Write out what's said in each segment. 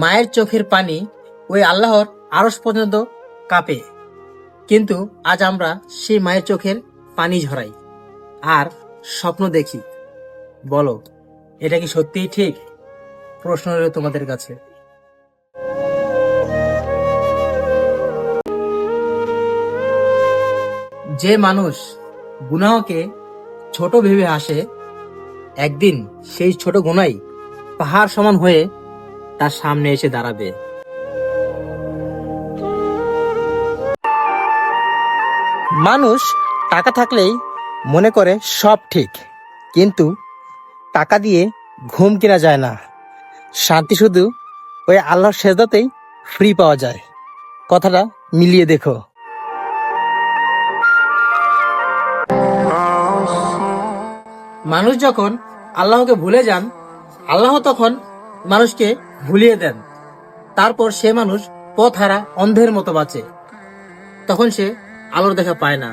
মায়ের চোখের পানি ওই আল্লাহর আরস পর্যন্ত কাঁপে। কিন্তু আজ আমরা সেই মায়ের চোখের পানি ঝরাই আর স্বপ্ন দেখি। বলো, এটা কি সত্যিই ঠিক? প্রশ্ন রইল তোমাদের কাছে। যে মানুষ গুনাহকে ছোট ভেবে আসে একদিন সেই ছোট গুনাই পাহাড় সমান হয়ে তার সামনে এসে দাঁড়াবে। মানুষ টাকা থাকলেই মনে করে সব ঠিক, কিন্তু টাকা দিয়ে ঘুম কেনা যায় না। শান্তি শুধু ওই আল্লাহর সেজদাতেই ফ্রি পাওয়া যায়। কথাটা মিলিয়ে দেখো। মানুষ যখন আল্লাহকে ভুলে যান, আল্লাহ তখন মানুষকে ভুলিয়ে দেন। তারপর সে মানুষ পথ হারা অন্ধের মতো বাঁচে। তখন সে আলোর দেখা পায় না।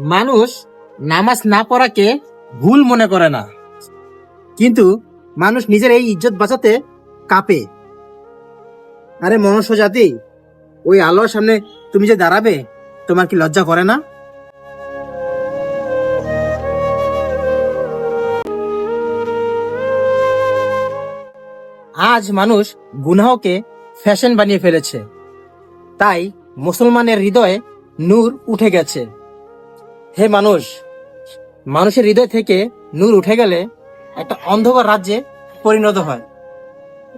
মানুষ নামাজ না পড়াকে ভুল মনে করে না। কিন্তু মানুষ নিজের এই ইজ্জত বাঁচাতে কাঁপে। আরে মনুষ্য জাতি, ওই আলোর সামনে তুমি যে দাঁড়াবে, তোমার কি লজ্জা করে না? আজ মানুষ গুনাহকে ফ্যাশন বানিয়ে ফেলেছে। তাই মুসলমানের হৃদয়ে নূর উঠে গেছে। হে মানুষ, মানুষের হৃদয় থেকে নূর উঠে গেলে একটা অন্ধকার রাজ্যে পরিণত হয়।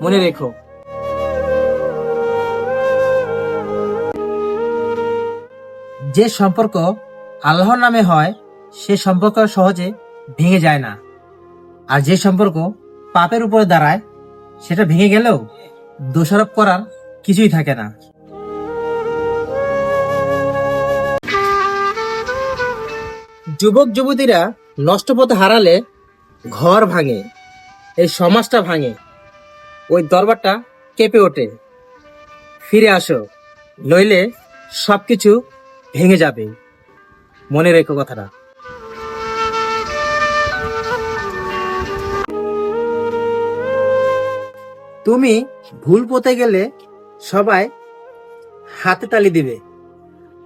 মনে রেখো। যে সম্পর্ক আল্লাহর নামে হয়, সে সম্পর্ক সহজে ভেঙে যায় না। আর যে সম্পর্ক পাপের উপরে দাঁড়ায় সেটা ভেঙে গেলেও দোষারোপ করার কিছুই থাকে না। যুবক যুবতীরা নষ্ট পথে হারালে ঘর ভাঙে, এই সমাজটা ভাঙে, ওই দরবারটা কেঁপে ওঠে। ফিরে আসো, নইলে সবকিছু ভেঙে যাবে। মনে রেখো কথাটা। তুমি ভুল পথে গেলে সবাই হাতে তালি দিবে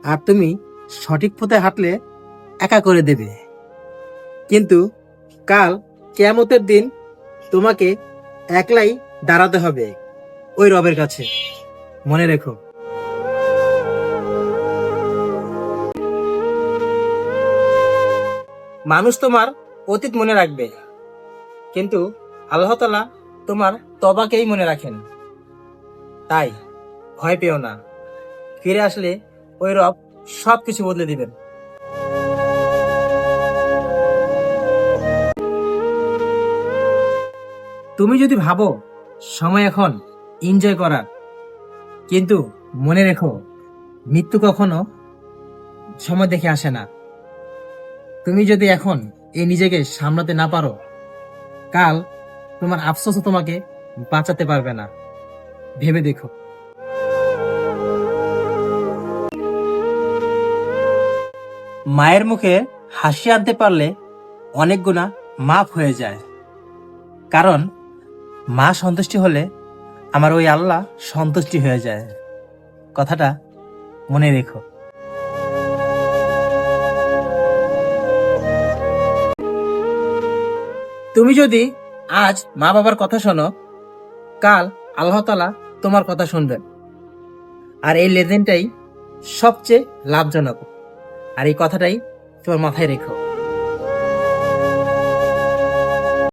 আর তুমি সঠিক পথে হাঁটলে একা করে দেবে। কিন্তু কাল কেয়ামতের দিন তোমাকে একলাই দাঁড়াতে হবে ওই রবের কাছে। মনে রেখো। মানুষ তোমার অতীত মনে রাখবে। কিন্তু আল্লাহ তালা তোমার তবাকেই মনে রাখেন। তাই ভয় পেও না। ফিরে আসলে ওই রব সব কিছু বদলে দিবেন। তুমি যদি ভাবো, সময় এখন এনজয় করার, কিন্তু মনে রেখো, মৃত্যু কখনো সময় দেখে আসে না। তুমি যদি এখন এই নিজেকে সামলাতে না পারো, কাল তোমার আফসোসও তোমাকে বাঁচাতে পারবে না। ভেবে দেখো। মায়ের মুখে হাসি আনতে পারলে অনেক গুণা মাফ হয়ে যায়। কারণ মা সন্তুষ্টি হলে আমার ওই আল্লাহ সন্তুষ্টি হয়ে যায়। কথাটা মনে রেখো। তুমি যদি আজ মা বাবার কথা শোনো, কাল আল্লাহ তালা তোমার কথা শুনবেন। আর এই লেজেন্ডটাই সবচেয়ে লাভজনক। আর এই কথাটাই তোমার মাথায় রেখো।